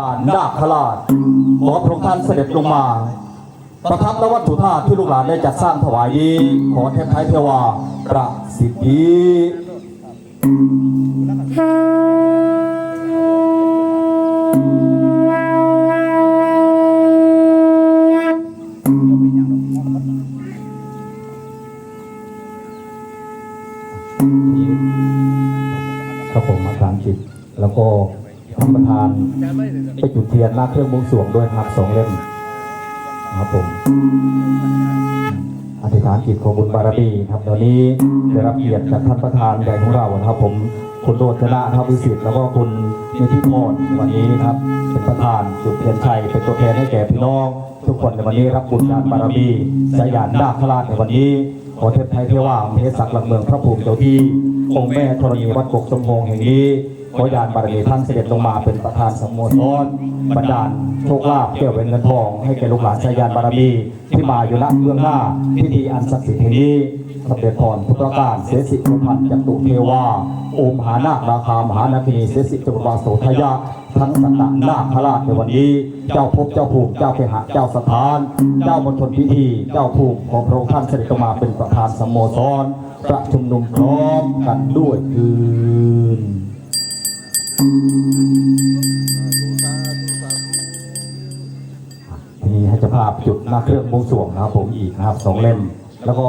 านนาคราชขอพระองค์ท่านเสด็จลงมา ประทับและวัตถุธาตุที่ลูกหลานได้จัดสร้างถวายนี้ ขอเทพไทยเทวาประสิทธิครับผมอาจารย์จิตแล้วก็ ท่านประธานไปจุดเทียนหน้าเครื่องบวงสรวงด้วยครับสองเล่มนะครับผมอธิษฐานจิตของบุญบารมีครับตอนนี้ได้รับเกียรติจากท่านประธานใหญ่ของเราครับ ผมคุณโรจนะครับวิสิตแล้วก็คุณนิติพรวันนี้ครับเป็นประธานจุดเทียนชัยเป็นตัวแทนให้แก่พี่น้อง ทุกคนในวันนี้รับบุญญาณบารมีสยานนาคราชในวันนี้ขอเทพไทยเทวามเมษศักดิ์หลักเมืองพระภูมิเจ้าที่องค์แม่ธรณีวัดกกสมพงษ์แห่งนี้ ขอญาณบารมีท่านเสด็จลงมาเป็นประธานสมโภชนบันดาลโชคลาภเกี่ยวเป็นเงินทอง ให้แก่ลูกหลานชายานบารมีที่มาอยู่ณเบื้องหน้าพิธีอันศักดิ์สิทธิ์แห่งนี้สำเร็จพรทุกประการเสสิพุพันจัตุเทวาโอมหานาคราคามหานาคีเสสิจุลวาโสทยะทั้งสัตตนาคราชในวันนี้ เจ้าภพเจ้าภูมิเจ้าเคหะเจ้าสถาน เจ้ามณฑลพิธี เจ้าภูมิของพระองค์ท่านเสด็จลงมาเป็นประธานสมโภชนประชุมนุมพร้อมกันด้วยคืน ภาพจุดหน้าเครื่องบวงสวงนะครับ ผมอีกนะครับสองเล่ม แล้วก็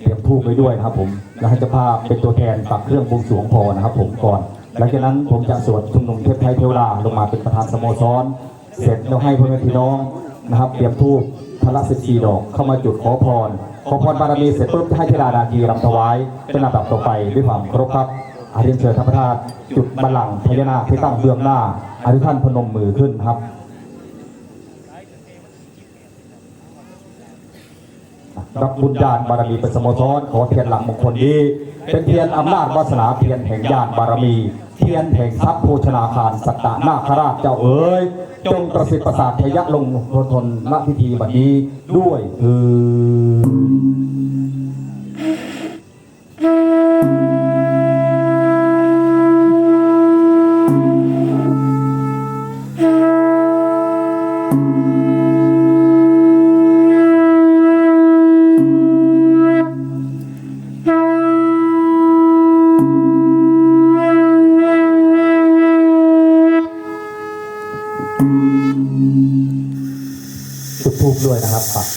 เตรียมทูบไว้ด้วยนะครับ ผมแล้วให้เจ้าภาพเป็นตัวแทนปักเครื่องบวงสวงพอนะครับ ผมก่อนหลังจากนั้นผมจะสวดชุมนุมเทพไทยเทวดาลงมาเป็นประธานสโมสรเสร็จแล้วให้พ่อแม่พี่น้องนะครับเตรียมทูบพระสิบสี่ดอกเข้ามาจุดขอพรขอพรบารมีเสร็จปุ๊บให้เทราดาจีรำถวายเป็นลำดับต่อไปด้วยความเคารพครับอาเรียนเชิญท่านประธานจุดบัลลังก์พญานาคที่ตั้งเบื้องหน้าอาทุท่านพนมมือขึ้นครับ รับบุญญาณบารมีเป็นสมสรขอเทียนหลังมงคลนี้ เป็นเทียนอำนาจวาสนาเทียนแห่งญาณบารมี เทียนแห่งทรัพย์โภชนาคารสัตตานาคราชเจ้าเอ๋ยจงประสิทธิ์ประสาททยะลงทนทนณพิธีบัดนี้ด้วยคือ จุดทูด้วยนะครับปัก